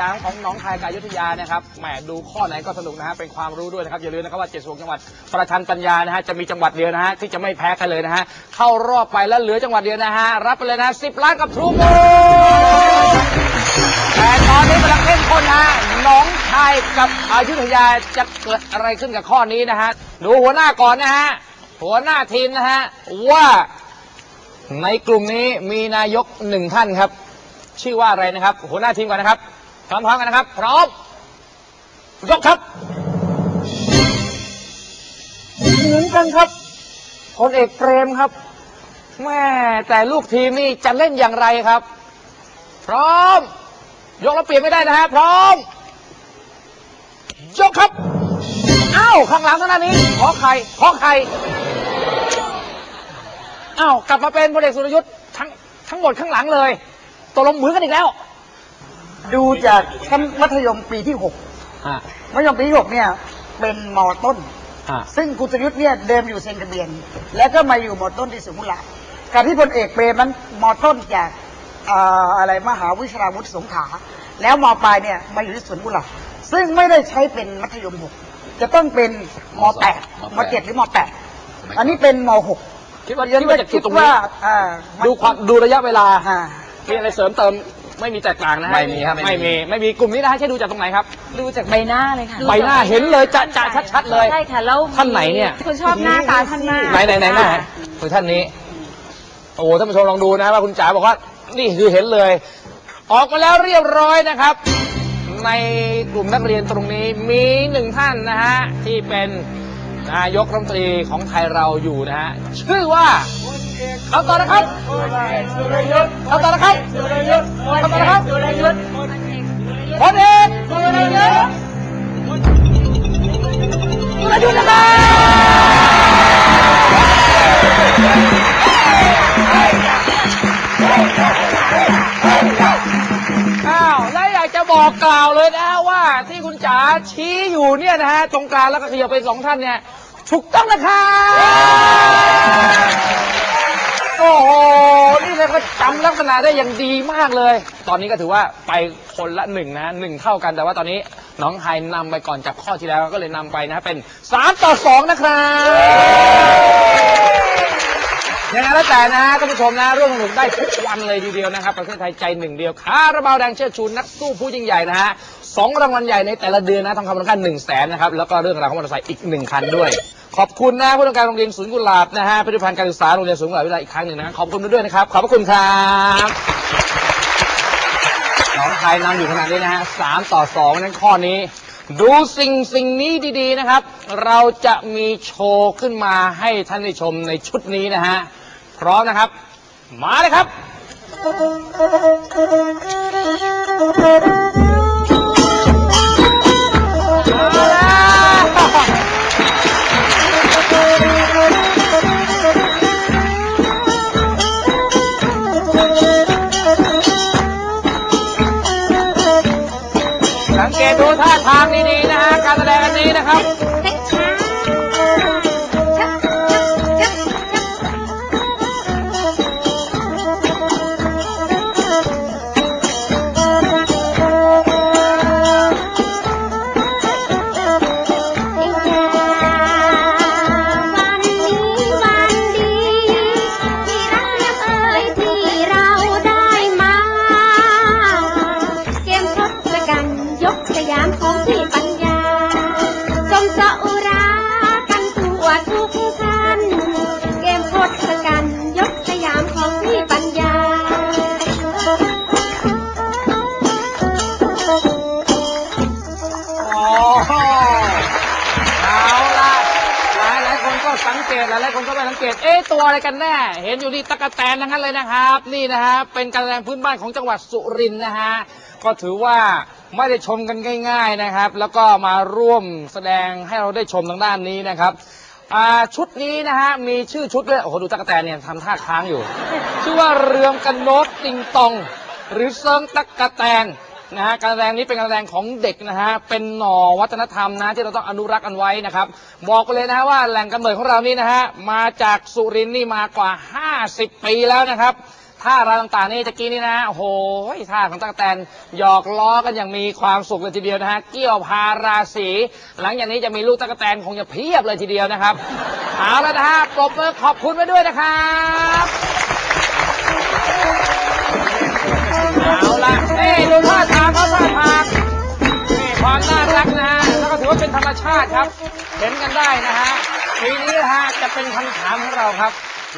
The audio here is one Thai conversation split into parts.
ยาของหนองคายกับอยุทธยานะครับแหมดูข้อไหนก็สนุกนะฮะเป็นความรู้ด้วยนะครับอย่าลืมนะครับว่าเจ็ดสวงจังหวัดประชันปัญญานะฮะจะมีจังหวัดเดียวนะฮะที่จะไม่แพ้ใครเลยนะฮะเข้ารอบไปแล้วเหลือจังหวัดเดียวนะฮะรับไปเลยนะสิบล้านกับทรูโมแต่ตอนนี้กำลังเข้มข้นนะฮะน้องชายกับอยุธยาจะเกิดอะไรขึ้นกับข้อนี้นะฮะดูหัวหน้าก่อนนะฮะหัวหน้าทีมนะฮะว่าในกลุ่มนี้มีนายกหนึ่งท่านครับ ชื่อว่าอะไรนะครับ หัวหน้าทีมก่อนนะครับ พร้อมๆกันนะครับ พร้อมยกครับ เหมือนกันครับพลเอกเปรมครับแม่แต่ลูกทีมนี่จะเล่นอย่างไรครับ พร้อม ยกแล้วเปลี่ยนไม่ได้นะฮะพร้อมยกครับอ้าวข้างหลังเท่านั้นนี้ขอไข่ขอไข่อ้าวกลับมาเป็นพลเอกสุรยุทธ์ทั้งทั้งหมดข้างหลังเลยตกลงเหมือนกันอีกแล้ว ดูจากชั้นมัธยมปีที่หกอ่ามัธยมปีที่หกเนี่ย เป็นมอต้น อ่าซึ่งคุณสรยุทธ์เนี่ยเดิมอยู่เซนทะเบียน แล้วก็มาอยู่มอต้นที่สุขุมวิทการที่พลเอกเปรมนั้นมอต้นจากอ่าอะไรมหาวิทยาลัยวุฒิสงขลาแล้วมอปลายเนี่ยมาอยู่ที่สวนกุหลาบซึ่งไม่ได้ใช้เป็นมัธยมหกจะต้องเป็นมแปดมเจ็ดหรือมแปดอันนี้เป็นมหกคิดว่าคิดว่าจะจุดตรงนี้อ่ามันดูความดูระยะเวลาอ่า มีอะไรเสริมเติม ไม่มีแตกต่างนะฮะไม่มีครับไม่ไม่มี มีไม่มีกลุ่มนี้นะฮะใช่ดูจากตรงไหนครับ ดูจากใบหน้าเลยค่ะใบหน้าเห็นเลยจะจะชัดๆเลย ใช่ค่ะแล้วท่านไหนเนี่ยคุณชอบหน้าตาท่านมากไหนไหนไหนหน้าคือท่านนี้ โอ้โหท่านผู้ชมลองดูนะว่าคุณจ๋าบอกว่า นี่คือเห็นเลย ออกมาแล้วเรียบร้อยนะครับ ในกลุ่มนักเรียนตรงนี้มีหนึ่งท่านนะฮะที่เป็นนายกรัฐมนตรีของไทยเราอยู่นะฮะชื่อว่า เอาต่อนะครับเอาต่อนะครับเอาต่อนะครับพลเอกสุรยุทธ์สุรยุทธ์นะครับอ้าวและอยากจะบอกกล่าวเลยนะว่าที่คุณจ๋าชี้อยู่เนี่ยนะฮะตรงกลางแล้วก็ขยับไปสองท่านเนี่ยถูกต้องนะครับ โอ้โหนี่เลยก็จำลักษณะได้อย่างดีมากเลย ตอนนี้ก็ถือว่าไปคนละหนึ่งนะหนึ่งเท่ากันแต่ว่าตอนนี้น้องไฮนำไปก่อนจากข้อที่แล้วก็เลยนำไปนะเป็นสามต่อสองนะครับยังไงแล้วแต่นะท่านผู้ชมนะร่วมสนุกได้ทุกวันเลยทีเดียวนะครับ ประเทศไทยใจหนึ่งเดียวคาราบาวแดงเชิดชูนักสู้ผู้ยิ่งใหญ่นะฮะสองรางวัลใหญ่ในแต่ละเดือนนะทองคำมูลค่าหนึ่งแสนนะครับ แล้วก็เรื่องราวของมอเตอร์ไซค์อีกหนึ่งคันด้วย ขอบคุณนะผู้ทำการโรงเรียนศูนย์กุหลาบนะฮะผลิตภัณฑ์การศึกษาโรงเรียนศูนย์กุหลาบวิทยาลัยอีกครั้งหนึ่งนะขอบคุณด้วยนะครับ ขอบพระคุณครับน้องไทยนำอยู่ขนาดนี้นะฮะสามต่อสองนั้นข้อนี้ ดูสิ่งสิ่งนี้ดีๆนะครับ เราจะมีโชว์ขึ้นมาให้ท่านได้ชมในชุดนี้นะฮะพร้อมนะครับ มาเลยครับมา นนี้นะครับ ตหลายหลายคนก็ไม่สังเกต เอ๊ะตัวอะไรกันแน่ เห็นอยู่นี่ตะกะแตนทั้งนั้นเลยนะครับ นี่นะฮะเป็นการแสดงพื้นบ้านของจังหวัดสุรินทร์นะฮะก็ถือว่าไม่ได้ชมกันง่าย ๆนะครับ แล้วก็มาร่วมแสดงให้เราได้ชมทางด้านนี้นะครับอ่าชุดนี้นะฮะมีชื่อชุดด้วยโอ้โหดูตะกะแตนเนี่ยทำท่าค้างอยู่ ชื่อว่าเรืองกันโนดติงตอง หรือเซิงตะกะแตน นะฮะการแสดงนี้เป็นการแสดงของเด็กนะฮะเป็นหน่อวัฒนธรรมนะที่เราต้องอนุรักษ์กันไว้นะครับ บอกเลยนะฮะว่าแหล่งกำเนิดของเรานี่นะฮะมาจากสุรินทร์นี่มากว่า 50 ปีแล้วนะครับท่าราต่างๆนี่ตะกี้นี่นะโอ้โหท่าของตั๊กแตนหยอกล้อกันอย่างมีความสุขเลยทีเดียวนะฮะเกี่ยวพาราศีหลังจากนี้จะมีลูกตั๊กแตนคงจะเพียบเลยทีเดียวนะครับเอาล้วนะฮะปรบมือขอบคุณไว้ด้วยนะครับ นี่ดูท่าทางเขาท่าทางนี่ความน่ารักนะฮะแล้วก็ถือว่าเป็นธรรมชาติครับ เห็นกันได้นะฮะทีนี้นะฮะจะเป็นคำถามของเราครับ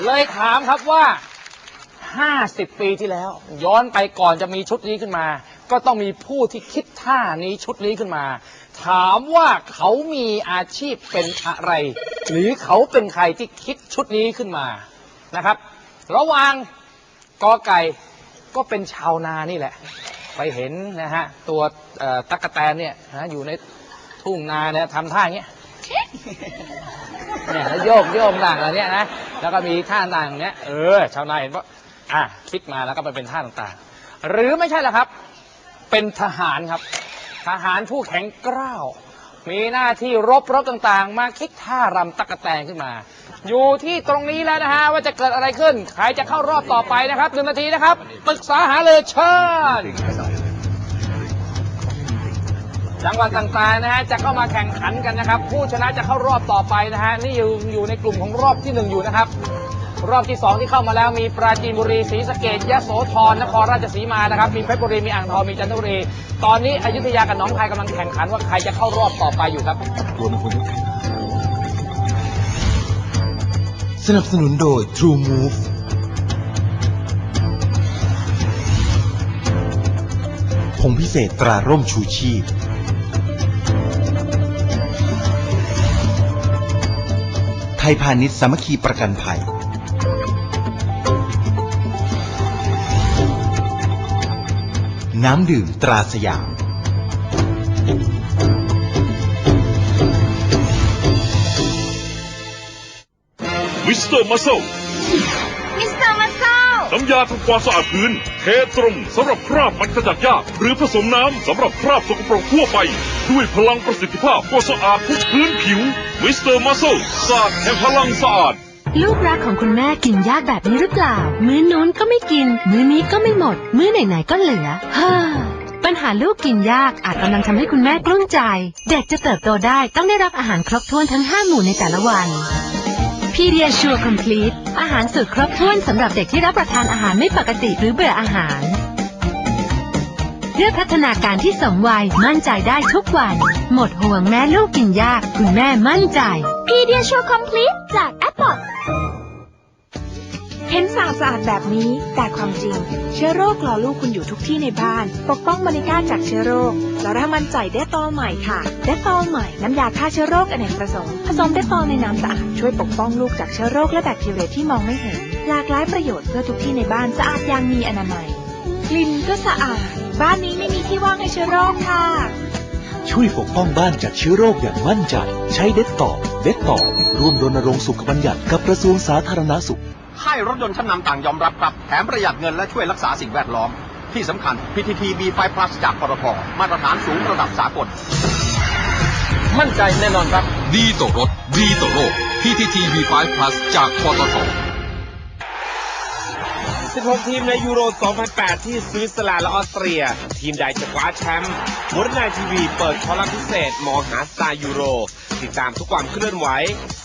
เลยถามครับว่า 50 ปีที่แล้ว ย้อนไปก่อนจะมีชุดนี้ขึ้นมา ก็ต้องมีผู้ที่คิดท่านี้ชุดนี้ขึ้นมา ถามว่าเขามีอาชีพเป็นอะไร หรือเขาเป็นใครที่คิดชุดนี้ขึ้นมานะครับ ระหว่างกอไก่ก็เป็นชาวนานี่แหละ ไปเห็นนะฮะตัวตั๊กแตนเนี่ยนะอยู่ในทุ่งนาเนี่ยทำท่าอย่างเงี้ยเนี่ยแล้วโยกโยกต่างอะไรเนี่ยนะแล้วก็มีท่าต่างเนี้ยเออชาวนาเห็นว่าอะคิดมาแล้วก็ไปเป็นท่าต่างๆ หรือไม่ใช่ละครับ เป็นทหารครับ ทหารผู้แข็งกร้าวมีหน้าที่รบรบต่างๆ มาคิดท่ารำตักกะแตนขึ้นมา อยู่ที่ตรงนี้แล้วนะฮะว่าจะเกิดอะไรขึ้น ใครจะเข้ารอบต่อไปนะครับหนึ่งนาทีนะครับปรึกษาหาเลยเชิญจังหวัดต่างๆนะฮะจะเข้ามาแข่งขันกันนะครับ ผู้ชนะจะเข้ารอบต่อไปนะฮะนี่อยู่อยู่ในกลุ่มของรอบที่หนึ่งอยู่นะครับ รอบที่สองที่เข้ามาแล้วมีปราจีนบุรีศรีสะเกดยะโสธรนครราชสีมานะครับ มีเพชรบุรีมีอ่างทองมีจันทบุรี ตอนนี้อยุธยากับหนองคายกำลังแข่งขันว่าใครจะเข้ารอบต่อไปอยู่ครับ สนับสนุนโดย True Move ผงพิเศษตราร่มชูชีพ ไทยพาณิชย์สามัคคีประกันภัย น้ำดื่มตราสยาม มิสเตอร์มัสเซลมิสเตอร์มาเซลน้ำยาทำความสะอาดพื้นเทตรงสำหรับคราบมันขจัดยากหรือผสมน้ำสำหรับคราบสกปรกทั่วไป ด้วยพลังประสิทธิภาพก็สะอาดทุกพื้นผิวมิสเตอร์มัสเซลสะอาดแห่งพลังสะอาดลูกรักของคุณแม่กินยากแบบนี้หรือเปล่า มื้อนู้นก็ไม่กิน มื้อนี้ก็ไม่หมด มื้อไหนๆก็เหลือเฮ้อปัญหาลูกกินยากอาจกำลังทำให้คุณแม่กลุ้มใจ เด็กจะเติบโตได้ต้องได้รับอาหารครบถ้วนทั้ง 5 หมู่ในแต่ละวัน พีเดียชัวร์คอมพลีทอาหารสุดครบถ้วนสำหรับเด็กที่รับประทานอาหารไม่ปกติหรือเบื่ออาหาร เพื่อพัฒนาการที่สมวัยมั่นใจได้ทุกวัน หมดห่วงแม่ลูกกินยาก คุณแม่มั่นใจ พีเดียชัวคอมพลีทจากแอปเปิล เห็นสะอาดสะอาดแบบนี้ แต่ความจริง เชื้อโรครอลูกคุณอยู่ทุกที่ในบ้าน ปกป้องบริการจากเชื้อโรคแล้วถ้ามั่นใจเดตตอใหม่ค่ะเดตตอใหม่น้ำยาฆ่าเชื้อโรคอเนกประสงค์ผสมเดตตอในน้ำสะอาดช่วยปกป้องลูกจากเชื้อโรคและแบคทีเรียที่มองไม่เห็น หลากหลายประโยชน์เพื่อทุกที่ในบ้านสะอาดอย่างมีอนามัยกลิ่นก็สะอาด บ้านนี้ไม่มีที่ว่างให้เชื้อโรคค่ะ ช่วยปกป้องบ้านจากเชื้อโรคอย่างมั่นใจ ใช้เด็ดต่อ เด็ดต่อ ร่วมรณรงค์สุขบัญญัติกับกระทรวงสาธารณสุข ค่ายรถยนต์ชั้นนำต่างยอมรับครับแถมประหยัดเงินและช่วยรักษาสิ่งแวดล้อม ที่สำคัญ PTT B5 Plus จากปตทมาตรฐานสูงระดับสากล มั่นใจแน่นอนครับ ดีต่อรถ ดีต่อโลก PTT V5 Plus จากปตท 16 ทีมในยูโร 2008 ที่สวิตเซอร์แลนด์และออสเตรีย ทีมใดจะคว้าแชมป์มรนายทีวี เปิดคอลัมน์พิเศษ มองหาสไตล์ยูโร ติดตามทุกความเคลื่อนไหว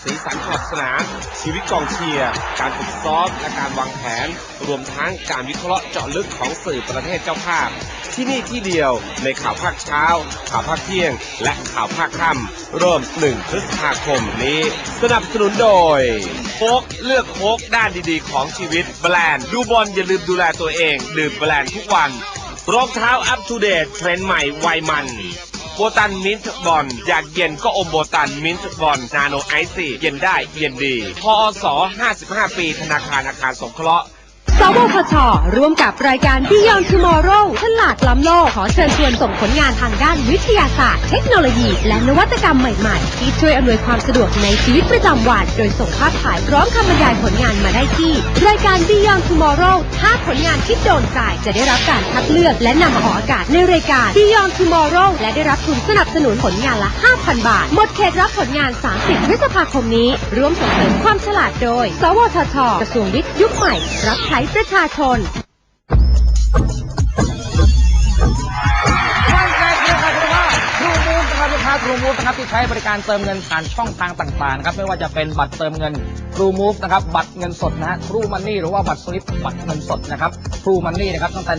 สีสันขอบสนาม ชีวิตกองเชียร์ การฝึกซ้อมและการวางแผน รวมทั้งการวิเคราะห์เจาะลึกของสื่อประเทศเจ้าภาพ ที่นี่ที่เดียวในข่าวภาคเช้า ข่าวภาคเที่ยง และข่าวภาคค่ำเริ่ม 1 พฤษภาคมนี้ สนับสนุนโดย โค้กเลือกโค้กด้านดีๆของชีวิตแบรนด์ดูบอลอย่าลืมดูแลตัวเอง ดื่มแบรนด์ทุกวัน รองเท้าอัปทูเดตเทรนด์ใหม่ไวมันโบตันมินท์บอลอยากเย็นก็อมโบตันมินท์บอลนาโนไอซี่เย็นได้เย็นดีพอส55 ปีธนาคารอาคารสงเคราะห์ สวทชร่วมกับรายการ Beyond Tomorrow ฉลาดล้ำโลก ขอเชิญชวนส่งผลงานทางด้านวิทยาศาสตร์ เทคโนโลยี และนวัตกรรมใหม่ ๆ ที่ช่วยอำนวยความสะดวกในชีวิตประจำวัน โดยส่งภาพถ่ายพร้อมคำบรรยายผลงานมาได้ที่ รายการ Beyond Tomorrow ถ้าผลงานที่โดนใจจะได้รับการคัดเลือก และนำมาออกอากาศในรายการ Beyond Tomorrow และได้รับทุนสนับสนุนผลงานละ 5,000 บาท หมดเขตรับผลงาน 30 พฤษภาคมนี้ ร่วมส่งเสริมความฉลาดโดย สวทช กระทรวงวิทย์ยุคใหม่ รับใช้ประชาชนมั่นใจเครือข่ายคุณภาพทรูมูฟนะครับลูกค้าทรูมูฟนะครับที่ใช้บริการเติมเงินผ่านช่องทางต่างๆนะครับไม่ว่าจะเป็นบัตรเติมเงินทรูมูฟนะครับบัตรเงินสดนะฮะทรูมันนี่หรือว่าบัตรสลิปบัตรเงินสดนะครับทรูมันนี่นะครับตั้งแต่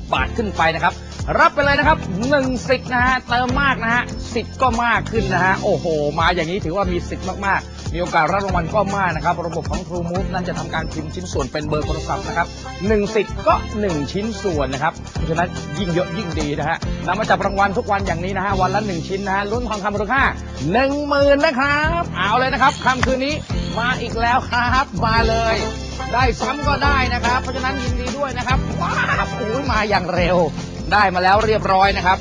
150 บาทขึ้นไปนะครับรับไปเลยนะครับ1สิทธิ์นะฮะเติมมากนะฮะสิทธิ์ก็มากขึ้นนะฮะโอ้โห มาอย่างนี้ถือว่ามีสิทธิ์มากๆ มีโอกาสรับรางวัลก็มากนะครับ ระบบของ True Move นั้นจะทำการพิมพ์ชิ้นส่วนเป็นเบอร์โทรศัพท์นะครับหนึ่งสิทธิ์ก็หนึ่งชิ้นส่วนนะครับเพราะฉะนั้นยิ่งเยอะยิ่งดีนะฮะนำมาจับรางวัลทุกวันอย่างนี้นะฮะวันละหนึ่งชิ้นนะฮะลุ้นทองคำมูลค่าหนึ่งหมื่นนะครับเอาเลยนะครับค่ำคืนนี้มาอีกแล้วครับมาเลย ได้ซ้ำก็ได้นะครับ เพราะฉะนั้นยินดีด้วยนะครับว้าวโอ้ยมาอย่างเร็ว ได้มาแล้วเรียบร้อยนะครับ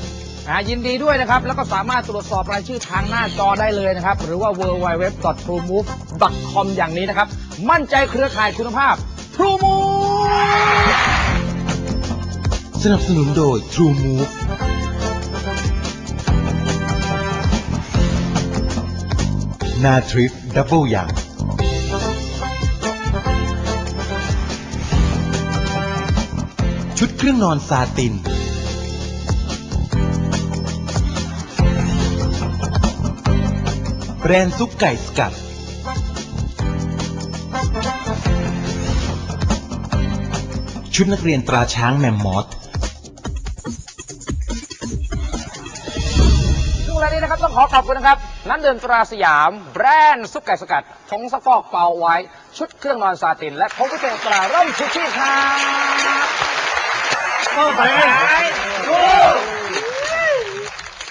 อ่ายินดีด้วยนะครับ แล้วก็สามารถตรวจสอบรายชื่อทางหน้าจอได้เลยนะครับ หรือว่า www.trumove.com อย่างนี้นะครับ มั่นใจเครือข่ายคุณภาพ True Move สนับสนุนโดย True Move นาทริปดับเบิลยังชุดเครื่องนอนซาติน รนด์ซุปไก่สกัด ชุดนักเรียนตราช้างแมมมอสช่วงเวลานี้นะครับต้องขอขอบคุณนะครับ น้ำเดินตราสยาม แบรนด์ซุปไก่สกัดผงซักฟอกเปาไว้ ชุดเครื่องนอนซาติน และผงกุเตตราร่มชูชีพครับ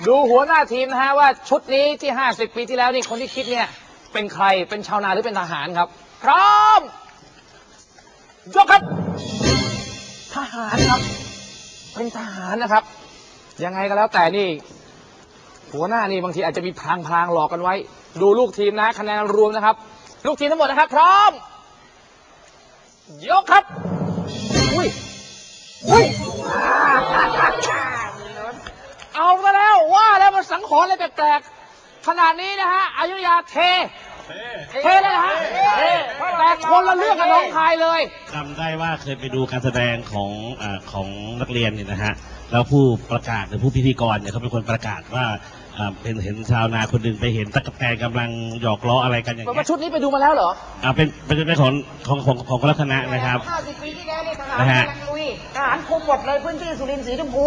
ดูหัวหน้าทีมนะฮะว่าชุดนี้ที่ 50 ปีที่แล้วนี่คนที่คิดเนี่ย เป็นใครเป็นชาวนาหรือเป็นทหารครับ พร้อมยกครับ ทหารครับ เป็นทหารนะครับ ยังไงก็แล้วแต่นี่ หัวหน้านี่บางทีอาจจะมีพลางพลางหลอกกันไว้ ดูลูกทีมนะคะแนนรวมนะครับ ลูกทีมทั้งหมดนะครับ พร้อม ยกครับ อุ้ยอุ้ย เอาซะแล้วว่าแล้วมันสังหรณ์อะไรแปลกๆขนาดนี้นะฮะอยุธยาเท เทเลยนะฮะแต่คนละเรื่องกับน้องคายเลย จำได้ว่าเคยไปดูการแสดงของอาของนักเรียนเนี่ยนะฮะ แล้วผู้ประกาศหรือผู้พิธีกรเนี่ยเขาเป็นคนประกาศว่าอ่าเป็นเห็นชาวนาคนหนึ่งไปเห็นตะกแตนกำลังหยอกล้ออะไรกันอย่างว่าเงี้ยชุดนี้ไปดูมาแล้วเหรอ อ่าเป็นเป็นเป็นของของของของคนละคณะนะครับ 50 ปีที่แล้วเนี่ยทหารนะฮะกำลังลุ ยทหารคุมหมดเลยพื้นที่สุรินทร์สีชมพู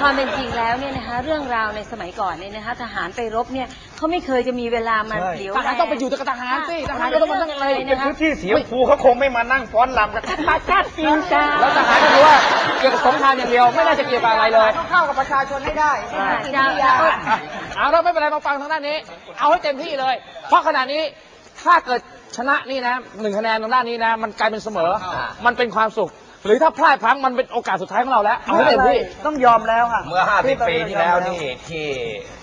ความเป็นจริงแล้วเนี่ยนะคะเรื่องราวในสมัยก่อนเนี่ยนะคะทหารไปรบเนี่ยเขาไม่เคยจะมีเวลามาเหลียวทหารต้องไปอยู่กับทหารสิทหารก็ต้องมานั่งเลยนะคะพื้นที่สีชมพูเขาคงไม่มานั่งฟ้อนรำกันมาจัดจริงจ้าแล้วทหารก็คือว่าเกี่ยวกับสงครามอย่างเดียวไม่น่าจะเกี่ยวกับอะไรเลยต้องเข้ากับประชาชนให้ได้จ้าเอาเราไม่เป็นไรมาฟังทางด้านนี้ เอาให้เต็มที่เลย เพราะขณะนี้ถ้าเกิดชนะนี่นะหนึ่งคะแนนทางด้านนี้นะ มันกลายเป็นเสมอ มันเป็นความสุข หรือถ้าพลาดพลั้งมันเป็นโอกาสสุดท้ายของเราแล้วเอาให้เต็มที่ ต้องยอมแล้วค่ะเมื่อ 50 ปีที่แล้วนี่ที่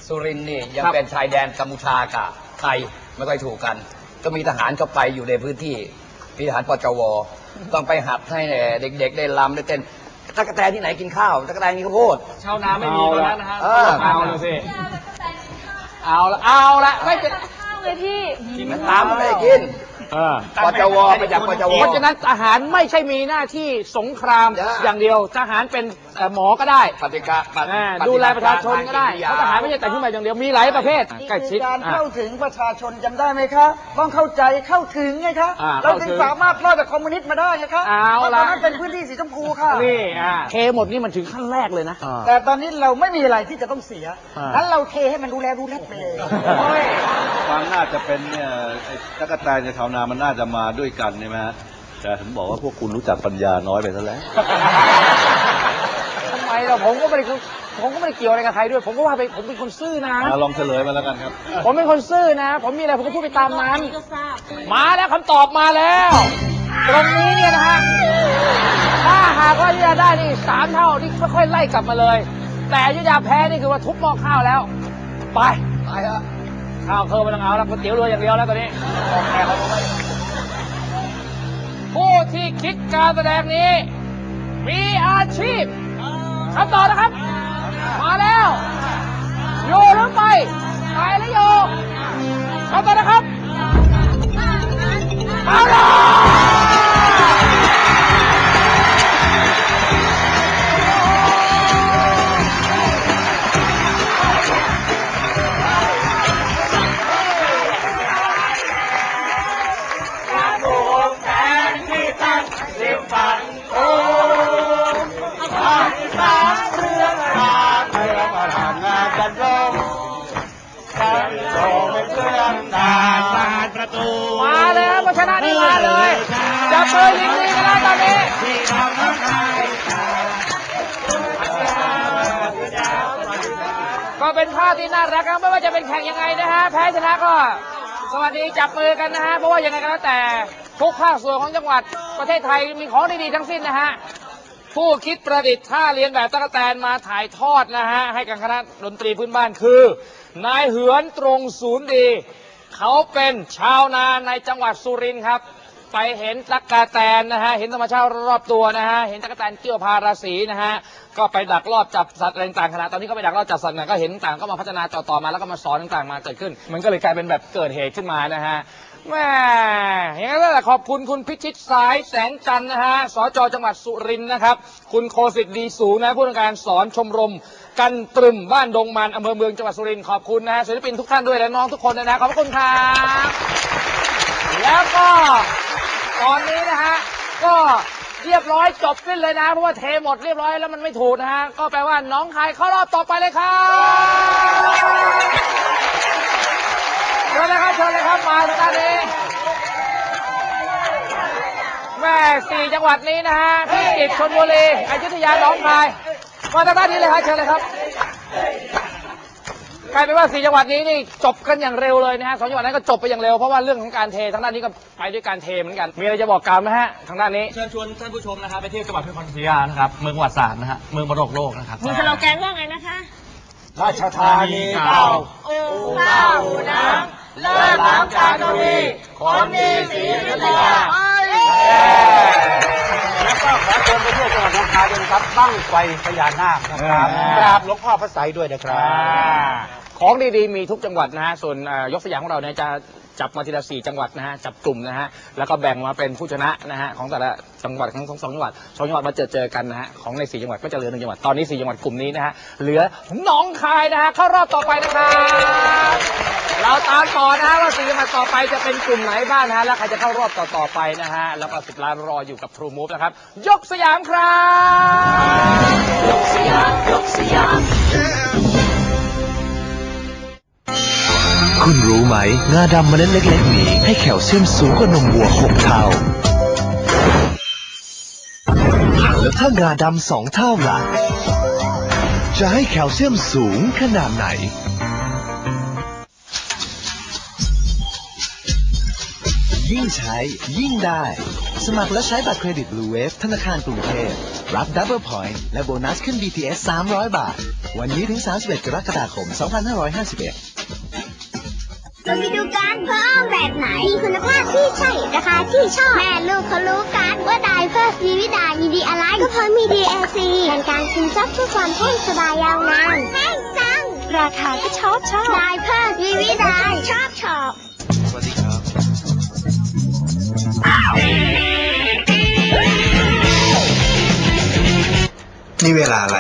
สุรินทร์นี่ยังครับ เป็นชายแดนกัมพูชากับไทยไม่ค่อยถูกกัน ก็มีทหารเข้าไปอยู่ในพื้นที่มีทหารปจว ต้องไปหัดให้เด็กๆได้ลำได้เต้นตะกแตนที่ไหนกินข้าวตะกแตนกินข้าวโพด ชาวนาไม่มีมาแล้วนะฮะเออ เอาเลยสิเอาละเอาละไม่เป็น ข้าวเลยพี่ตามไม่ได้กิน เออ ปจวไปจากปจว เพราะฉะนั้นทหารไม่ใช่มีหน้าที่สงครามจ้ะ อย่างเดียว ทหารเป็นเอ่อหมอก็ได้ปฏิกะปฏิอ่าปฏิดูแลประชาชนก็ได้ทงเพราะทหารไม่ใช่แต่ขึ้นมาอย่างเดียวมีหลายประเภทนี่ใกล้คืชิดอการอะ เข้าถึงประชาชนจำได้ไหมคะ ต้องเข้าใจเข้าถึงไงคะ อ่าเราเข้าถึถึงงสามารถรอดจากคอมมิวนิสต์มาได้ไงคะเอาเพราะตละอนนั้นเป็นพื้นที่สีชมพูค่ะ นี่อ่าเทหมดนี่มันถึงขั้นแรกเลยนะ แต่ตอนนี้เราไม่มีอะไรที่จะต้องเสียอ่างั้นเราเทให้มันดูแลดูแลไปเลย ความน่าจะเป็นเนี่ยไอ้ตะกแตนกับชาวนามันน่าจะมาด้วยกันใช่ไหมฮะแต่ผมบอกว่าพวกคุณรู้จักปัญญาน้อยไปซะแล้ว ทำไมเราผมก็ไม่ได้ผมก็ไม่ได้เกี่ยวอะไรกับใครด้วย ผมก็ว่าไปผมเป็นคนซื่อนะ อะลองเฉลยมาแล้วกันครับ ผมเป็นคนซื่อนะ ผมมีอะไรผมก็พูดไปตามนั้น ก็ทราบมาแล้วคำตอบมาแล้ว ตรงนี้เนี่ยนะฮะถ้าหากว่าอยุธยาได้นี่สามเท่านี่ค่อยๆไล่กลับมาเลย แต่อยุธยาแพ้นี่คือว่าทุบหม้อข้าวแล้ว ไป ไปฮะ ข้าวเคอร์ไม่ต้องเอาแล้วก๋วยเตี๋ยวเรืออย่างเดียวแล้วตอนนี้ออกแขกเขาไปผู้ที่คิดการแสดงนี้ มีอาชีพคำตอบนะครับ มาแล้วโยหรือไปไปแล้วโยคำตอบนะครับเอาละาเลย จับเบอยิงดีกันแล้วตอนนี้ก็เป็นภาพที่น่ารักครับไม่ว่าจะเป็นแข่งยังไงนะฮะแพ้ชนะก็ สวัสดีจับมือกันนะฮะเพราะว่ายังไงก็แล้วแต่ทุกภาคส่วนของจังหวัดประเทศไทยมีของดีๆทั้งสิ้นนะฮะผู้คิดประดิษฐ์ท่าเรียนแบบตะกแตนมาถ่ายทอดนะฮะให้กับคณะดนตรีพื้นบ้านคือ นายเหือนตรงศูนย์ดี เขาเป็นชาวนาในจังหวัดสุรินทร์ครับ ไปเห็นตั๊กแตนนะฮะเห็นธรรมชาติรอบตัวนะฮะเห็นตั๊กแตนเกี่ยวพาราศีนะฮะก็ไปดักรอบจับสัตว์อะไรต่างๆขณะตอนนี้ก็ไปดักรอบจับสัตว์นี่ยก็เห็นต่างก็มาพัฒนาต่อๆมาแล้วก็มาสอนต่างๆมาเกิดขึ้น มันก็เลยกลายเป็นแบบเกิดเหตุขึ้นมานะฮะแม่อย่างนั้นแหละขอบคุณคุณพิชิตสายแสงจันทร์นะฮะสจจังหวัดสุรินทร์นะครับ คุณโคสิตดีสูงนะผู้ในวยการสอนชมรม กันตรึมบ้านดงมันอำเภอเมืองจังหวัดสุรินทร์ขอบคุณนะฮะศิลปินทุกท่านด้วยและน้องทุกคนนะฮะขอบคุณครับแล้วก็ตอนนี้นะฮะก็เรียบร้อยจบสิ้นเลยนะ เพราะว่าเทหมดเรียบร้อยแล้วมันไม่ถูกนะฮะก็แปลว่าน้องคายเข้ารอบต่อไปเลยครับเชิญเลยครับเชิญเลยครับมาทางด้านนี้แม่สี่จังหวัดนี้นะฮะพิจิตรชลบุรีอยุธยาหนองคาย มาทางด้านนี้เลยครับเชิญเลยครับกลายเป็นว่าสี่จังหวัดนี้นี่จบกันอย่างเร็วเลยนะฮะสองจังหวัดนั้นก็จบไปอย่างเร็วเพราะว่าเรื่องของการเททางด้านนี้ก็ไปด้วยการเทเหมือนกัน มีอะไรจะบอกกล่าวไหมฮะทางด้านนี้ เชิญชวนท่านผู้ชมนะครับไปเที่ยวจังหวัดพระนครศรีอยุธยานะครับเมืองประวัติศาสตร์นะฮะเมืองมรดกโลกนะครับมีสโลแกนว่าไงนะคะ ราชธานีเก่าอู่ข้าวอู่น้ำเลิศล้ำการทวีคนดีสีอยุธยา แล้วก็ขอเชิญไปเที่ยวจังหวัดหนองคายด้วยนะครับบ้างไฟพญานาคนะครับเออกราบหลวงพ่อพระไสยด้วยนะครับของดีๆมีทุกจังหวัดนะฮะ ส่วนเอ่อยกสยามของเราเนี่ยจะจับมาทีละสี่จังหวัดนะฮะ จับกลุ่มนะฮะ แล้วก็แบ่งมาเป็นผู้ชนะนะฮะของแต่ละจังหวัดทั้งสองสองจังหวัดสองจังหวัดมาเจอเจอกันนะฮะ ของในสี่จังหวัดก็จะเหลือหนึ่งจังหวัด ตอนนี้สี่จังหวัดกลุ่มนี้นะฮะ เหลือหนองคายนะฮะเข้ารอบต่อไปนะครับ เราตามต่อนะฮะว่าสี่จังหวัดต่อไปจะเป็นกลุ่มไหนบ้างนะฮะแล้วใครจะเข้ารอบต่อๆไปนะฮะแล้วก็สิบล้านรออยู่กับ True Move นะครับ ยกสยามครับยกสยามยกสยามคุณรู้ไหม งาดำเมล็ดเล็กๆ นี้ ให้แคลเซียมสูงกว่านมวัว 6 เท่า แล้วถ้างาดำสองเท่าล่ะ จะให้แคลเซียมสูงขนาดไหน ยิ่งใช้ ยิ่งได้ สมัครและใช้บัตรเครดิต Blue Wave ธนาคารกรุงเทพรับดับเบิลพอยต์และโบนัสขึ้น BTS 300 บาท วันนี้ถึง 31 กรกฎาคม 2551เราไปดูกันเพื่ออ้อมแบบไหนมีคุณภาพที่ใช่ ราคาที่ชอบ แม่ลูกเขารู้กันว่าไดเพื่อซีวิดามีดีอะไร ก็เพราะมี DLC แทนการซึมซับเพื่อความแห้งสบายยาวนานแห้งจัง ราคาก็ชอบชอบไดเพื่อซีวิดาชอบชอบ นี่เวลาอะไร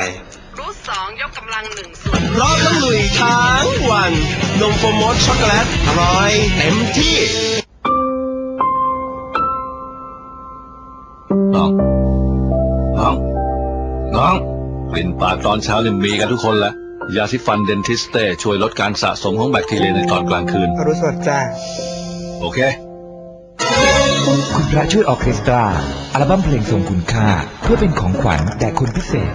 รูทสองยกกำลังหนึ่งส่วนรอบต้องลุยทั้งวัน นมโฟร์โมสช็อกโกแลต อร่อยเต็มที่น้อง น้อง น้องกลิ่นปากตอนเช้าเนี่ยมีกันทุกคนแหละ ยาซิฟันเดนทิสเต้ช่วยลดการสะสมของแบคทีเรียในตอนกลางคืนรู้สดจ้า โอเคคุณ พระช่วยออเคสตรา อัลบั้มเพลงทรงคุณค่า เพื่อเป็นของขวัญแด่คนพิเศษ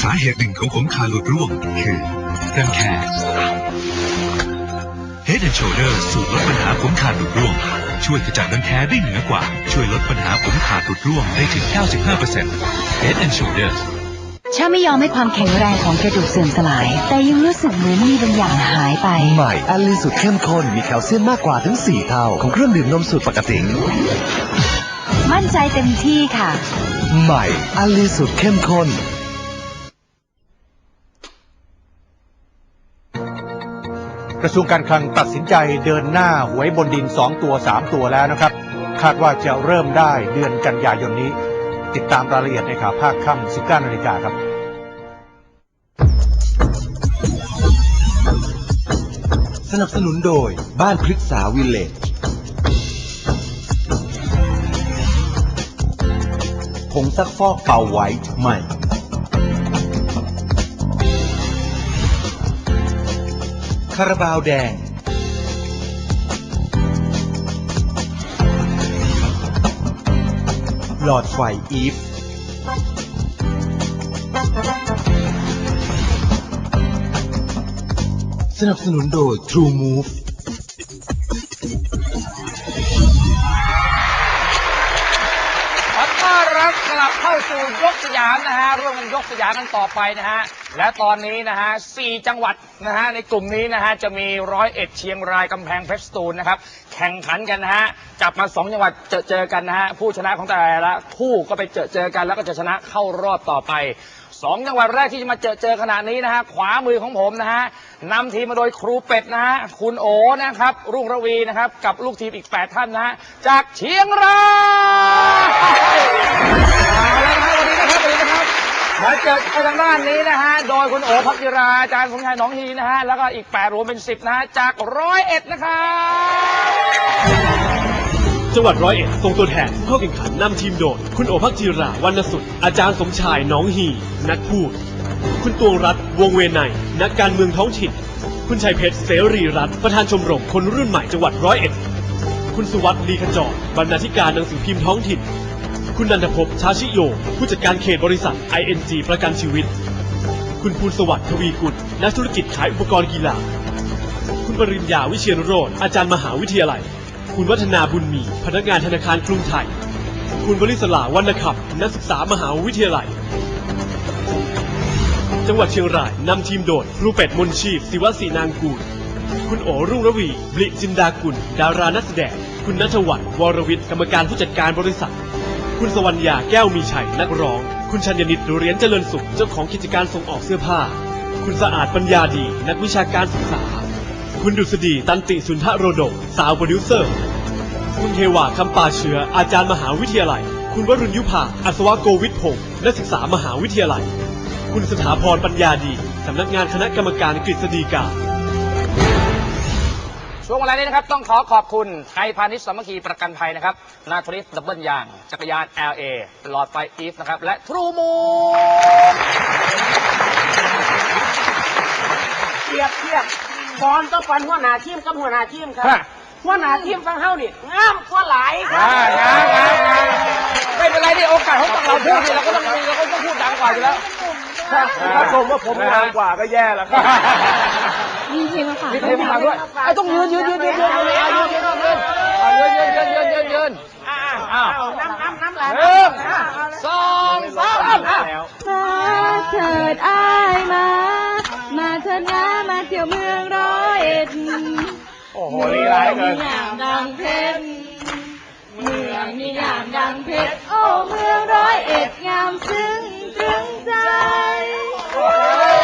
ฝาเหตุหนึ่งของผมขาหลุดร่วง คือรังแค Head and Shoulder สูตรลดปัญหาผมขาดหลุดร่วง ช่วยขจัดรังแคได้เหนือกว่า ช่วยลดปัญหาผมขาดหลุดร่วงได้ถึง 95% Head and Shoulders ถ้าไม่ยอมให้ความแข็งแรงของกระดูกเสื่อมสลาย แต่ยังรู้สึกเหมือนมีบางอย่างหายไป ใหม่แอลลีสูตรเข้มข้นมีแคลเซียมมากกว่าถึง 4 เท่า ของเครื่องดื่มนมสูตรปกติมั่นใจเต็มที่ค่ะ ใหม่แอลลีสูตรเข้มข้นกระทรวงการคลังตัดสินใจเดินหน้าหวยบนดิน 2 ตัว 3 ตัวแล้วนะครับ คาดว่าจะเริ่มได้เดือนกันยายนนี้ ติดตามรายละเอียดในข่าวภาคค่ำ19นาฬิกาครับสนับสนุนโดยบ้านพฤกษาวิลเลจผงซักฟอกเป่าไว้ใหม่ คาราบาวแดง หลอดไฟอีฟสนับสนุนโดย True Move ขอต้อนรับกลับเข้าสู่ยกสยามนะฮะร่วมกันยกสยามกันต่อไปนะฮะ และตอนนี้นะฮะสี่จังหวัด นะฮะในกลุ่มนี้นะฮะจะมีร้อยเอ็ดเชียงรายกำแพงเพชรสตูลนะครับแข่งขันกันนะฮะจับมาสองจังหวัดเจอเจอกันนะฮะผู้ชนะของแต่ละคู่ก็ไปเจอเจอกันแล้วก็จะชนะเข้ารอบต่อไปสองจังหวัดแรกที่จะมาเจอเจอขณะนี้นะฮะขวามือของผมนะฮะนำทีมมาโดยครูเป็ดนะฮะคุณโอนะครับ รุ่งระวีนะครับ กับลูกทีมอีก 8 ท่านนะฮะจากเชียงราย มาเจอกันทางด้านนี้นะฮะ โดยคุณโอภักจิราอาจารย์สมชายหนองฮีนะฮะ แล้วก็อีกแปดรวมเป็นสิบนะฮะ จากร้อยเอ็ดนะครับจังหวัดร้อยเอ็ดส่งตัวแทนเข้าแข่งขันนำทีมโดยคุณโอภักจีราวรรณสุด อาจารย์สมชายน้องฮี นักพูด คุณตวงรัตน์วงเวไนนักการเมืองท้องถิ่น คุณชัยเพชรเสรีรัตน์ประธานชมรมคนรุ่นใหม่จังหวัดร้อยเอ็ด คุณสุวัสดิ์ลีขจรบรรณาธิการหนังสือพิมพ์ท้องถิ่น คุณนันทภพชาชิโย ผู้จัดการเขตบริษัท ING ประกันชีวิต คุณภูลสวัสดิ์ทวีกุลนักธุรกิจขายอุปกรณ์กีฬา คุณปริญญาวิเชียนโรธอาจารย์มหาวิทยาลัย คุณวัฒนาบุญมี พนักงานธนาคารกรุงไทย คุณวลิศลาวรรณคำนักศึกษามหาวิทยาลัย จังหวัดเชียงรายนำทีมโดยครูเป็ดมนชีพศิวศรีนางกูลคุณโอรุ่งระวี บลิจินดากุล ดารานักแสดง คุณนัทวัฒน์วรวิทย์ กรรมการผู้จัดการบริษัท คุณสวรรยาแก้วมีชัยนักร้อง คุณชัญญนิตเรียญเจริญสุขเจ้าของกิจการส่งออกเสื้อผ้า คุณสะอาดปัญญาดี นักวิชาการศึกษา คุณดุษฎีตันติสุนทะโรดมสาวโปรดิวเซอร์ คุณเทวาคำปาเชื้อ อาจารย์มหาวิทยาลัย คุณวรุณยุภาอัศวโกวิทพงศ์นักศึกษามหาวิทยาลัย คุณสถาพรปัญญาดีสำนักงานคณะกรรมการกฤษฎีกา ช่วงเวลานี้นะครับ ต้องขอขอบคุณไทยพาณิชย์สามัคคีประกันภัยนะครับ นาทริสดับเบิลยาง จักรยาน LA หลอดไฟอีฟนะครับ และทรูมูเทียบเทียบบอลต้องฟันหัวหน้าทีมกับหัวหน้าทีมครับฮะหัวหน้าทีมฟังเฮานี่งามกว่าหลายครัอ่างามงามงามไม่เป็นไรที่โอกาสของเราพูดนี่เราก็ต้องมีเราก็ต้องพูดดังกว่าอยู่แล้ว ถ้าชมว่าผมงามกว่าก็แย่แล้วครับ มีเพลงมาฝากมีเพลงมาฝากด้วยไอ้ต้องยืนยืนยืนยืนยืนยืนยืนยืนยืนยืนยืนยืนยืนยืนยืนอ้าวน้ำน้ำน้ำไหลหนึ่งสองสามมาเถิดอ้ายมา มาเถิดนะมาเที่ยวเมืองร้อยเอ็ดโอ้โหลีลาเหลือเกินมีอย่างดังเพชรเมืองมีอย่างดังเพชรโอ้เมืองร้อยเอ็ดงามซึ้งตรึงใจเอา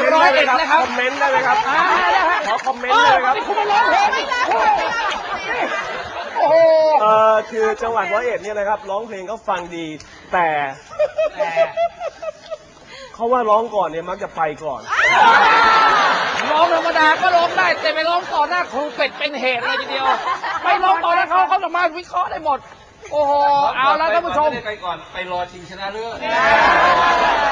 ละร้อยเอ็ดนะครับคอมเมนต์ได้ไหมครับอ่าได้ฮะขอคอมเมนต์ได้ไหมครับนี่คุณมาร้องเพลงโอ้โหเออคือจังหวัดร้อยเอ็ดเนี่ยนะครับร้องเพลงก็ฟังดีแต่เขาว่าร้องก่อนเนี่ยมักจะไปก่อน ร้องธรรมดาก็ร้องได้แต่ไปร้องต่อหน้าครูเป็ดเป็นเหตุเลยทีเดียว ไปร้องต่อหน้าเขาเขาสามารถวิเคราะห์ได้หมด โอ้โห เอาละท่านผู้ชม ไปก่อนไปรอชิงชนะเลิศ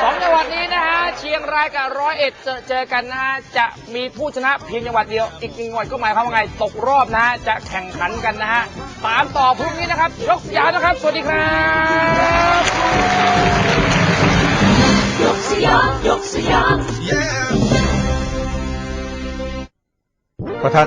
สองจังหวัดนี้นะฮะ เชียงรายกับร้อยเอ็ดเจอเจอกันนะฮะ จะมีผู้ชนะเพียงจังหวัดเดียว อีกหนึ่งจังหวัดก็หมายความว่าไง ตกรอบนะฮะ จะแข่งขันกันนะฮะ ตามต่อพรุ่งนี้นะครับ ยกสยามนะครับ สวัสดีครับประธาน